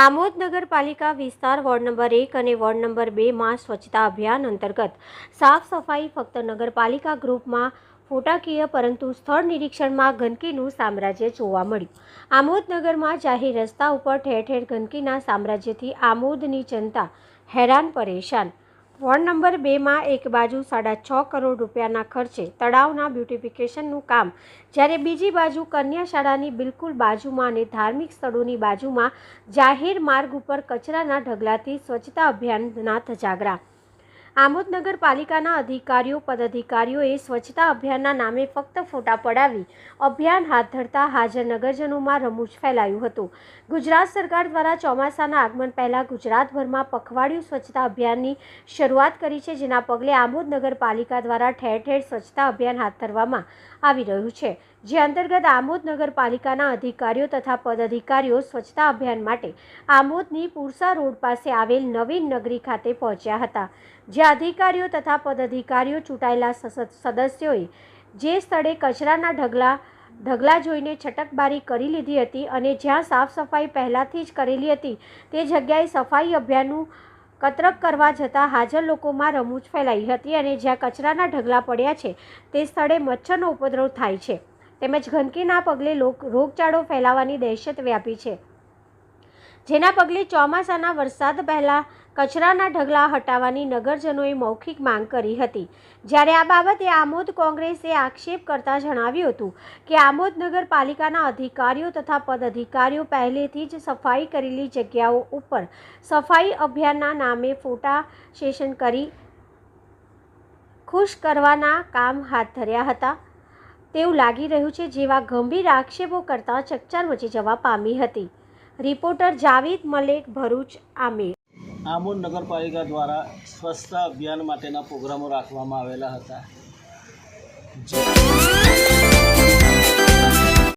આમોદ નગરપાલિકા વિસ્તાર ward number એક અને વોર્ડ નંબર બેમાં સ્વચ્છતા અભિયાન અંતર્ગત સાફ સફાઈ ફક્ત નગરપાલિકા ગ્રુપમાં ફોટાકીય, પરંતુ સ્થળ નિરીક્ષણમાં ગંદકીનું સામ્રાજ્ય જોવા મળ્યું. આમોદ નગરમાં જાહેર રસ્તા ઉપર ઠેર ઠેર ગંદકીના સામ્રાજ્યથી આમોદની જનતા હેરાન પરેશાન. વોર્ડ નંબર બેમાં એક બાજુ સાડા છ કરોડ રૂપિયાના ખર્ચે તળાવના બ્યુટિફિકેશનનું કામ. જ્યારે બીજી બાજુ કન્યા શાળાની બિલકુલ બાજુમાં અને ધાર્મિક સ્થળોની બાજુમાં જાહેર માર્ગ ઉપર કચરાના ઢગલાથી સ્વચ્છતા અભિયાનના ધજાગરા આમોદ નગરપાલિકાના અધિકારીઓ, પદાધિકારીઓએ સ્વચ્છતા અભિયાનના નામે ફક્ત ફોટા પડાવી અભિયાન હાથ ધરતા હાજર નગરજનોમાં રમૂજ ફેલાયું હતું. ગુજરાત સરકાર દ્વારા ચોમાસાના આગમન પહેલાં ગુજરાતભરમાં પખવાડિયું સ્વચ્છતા અભિયાનની શરૂઆત કરી છે, જેના પગલે આમોદ નગરપાલિકા દ્વારા ઠેર ઠેર સ્વચ્છતા અભિયાન હાથ ધરવામાં આવી રહ્યું છે. જે અંતર્ગત આમોદ નગરપાલિકાના અધિકારીઓ તથા પદાધિકારીઓ સ્વચ્છતા અભિયાન માટે આમોદની પુરસા રોડ પાસે આવેલ નવીન નગરી ખાતે પહોંચ્યા હતા. જે અધિકારીઓ તથા પદાધિકારીઓ ચૂંટાયેલા સદસ્યોએ જે સ્થળે કચરાના ઢગલા ઢગલા જોઈને છટકબારી કરી લીધી હતી અને જ્યાં સાફ સફાઈ પહેલાંથી જ કરેલી હતી, તે જગ્યાએ સફાઈ અભિયાનનું કતરક કરવા જતાં હાજર લોકોમાં રમૂજ ફેલાઈ હતી અને જ્યાં કચરાના ઢગલા પડ્યા છે, તે સ્થળે મચ્છરનો ઉપદ્રવ થાય છે. તેમજ ગંદકીના પગલે લોક, રોગચાળો ફેલાવાની દહેશત વ્યાપી છે. જેના પગલે ચોમાસાના વરસાદ પહેલાં કચરાના ઢગલા હટાવવાની નગરજનોએ મૌખિક માંગ કરી હતી. જ્યારે આ બાબતે આમોદ કોંગ્રેસે આક્ષેપ કરતા જણાવ્યું હતું કે આમોદ નગરપાલિકાના અધિકારીઓ તથા પદાધિકારીઓ પહેલેથી જ સફાઈ કરેલી જગ્યાઓ ઉપર સફાઈ અભિયાનના નામે ફોટા સેશન કરી ખુશ કરવાના કામ હાથ ધર્યા હતા. તેવું લાગી રહ્યું છે જેવા ગંભીર આક્ષેપો કરતા ચકચાર મચી જવા પામી હતી. રિપોર્ટર જાવેદ મલેક, ભરૂચ, આમિર. આમોદ નગરપાલિકા દ્વારા સ્વચ્છતા અભિયાન માટેના પ્રોગ્રામો રાખવામાં આવેલા હતા.